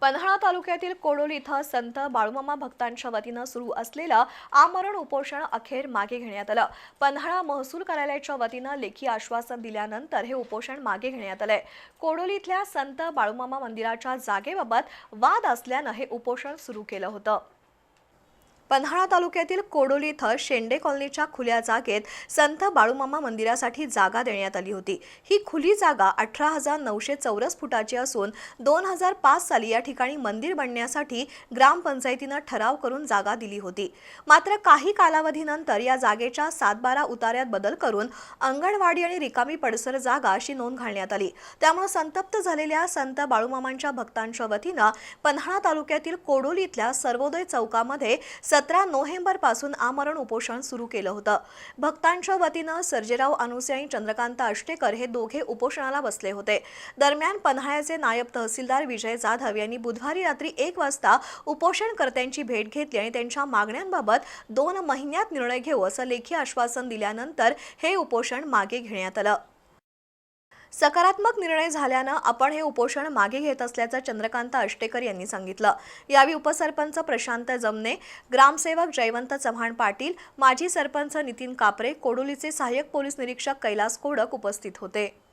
पन्हाळा तालुक्यातील कोडोली इथं संत बाळूमामा भक्तांच्या वतीनं सुरू असलेलं आमरण उपोषण अखेर मागे घेण्यात आलं. पन्हाळा महसूल कार्यालयाच्या वतीनं लेखी आश्वासन दिल्यानंतर हे उपोषण मागे घेण्यात आलंय. कोडोली इथल्या संत बाळूमामा मंदिराच्या जागेबाबत वाद असल्यानं हे उपोषण सुरू केलं होतं. पन्हाळा तालुक्यातील कोडोली इथं शेंडे कॉलनीच्या खुल्या जागेत संत बाळूमामा मंदिरासाठी जागा देण्यात आली होती. ही खुली जागा अठरा हजार नऊशे चौरस फुटाची असून दोन हजार पाच साली या ठिकाणी मंदिर बनण्यासाठी ग्रामपंचायतीनं ठराव करून जागा दिली होती. मात्र काही कालावधीनंतर या जागेच्या सातबारा उतार्यात बदल करून अंगणवाडी आणि रिकामी पडसर जागा अशी नोंद घालण्यात आली. त्यामुळे संतप्त झालेल्या संत बाळूमामांच्या भक्तांच्या वतीनं पन्हाळा तालुक्यातील कोडोली इथल्या सर्वोदय चौकामध्ये सतरा नोव्हेंबरपासून आमरण उपोषण सुरू केलं होतं. भक्तांच्या वतीनं सर्जेराव अनुसे आणि चंद्रकांत आष्टेकर हे दोघे उपोषणाला बसले होते. दरम्यान पन्हाळ्याचे नायब तहसीलदार विजय जाधव यांनी बुधवारी रात्री एक वाजता उपोषणकर्त्यांची भेट घेतली आणि त्यांच्या मागण्यांबाबत दोन महिन्यात निर्णय घेऊ असं लेखी आश्वासन दिल्यानंतर हे उपोषण मागे घेण्यात आलं. सकारात्मक निर्णय झाल्यानं आपण हे उपोषण मागे घेत असल्याचं चंद्रकांत अष्टेकर यांनी सांगितलं. यावेळी उपसरपंच प्रशांत जमने ग्रामसेवक जयवंत चव्हाण पाटील माजी सरपंच नितीन कापरे कोडोलीचे सहाय्यक पोलीस निरीक्षक कैलास कोडक उपस्थित होते.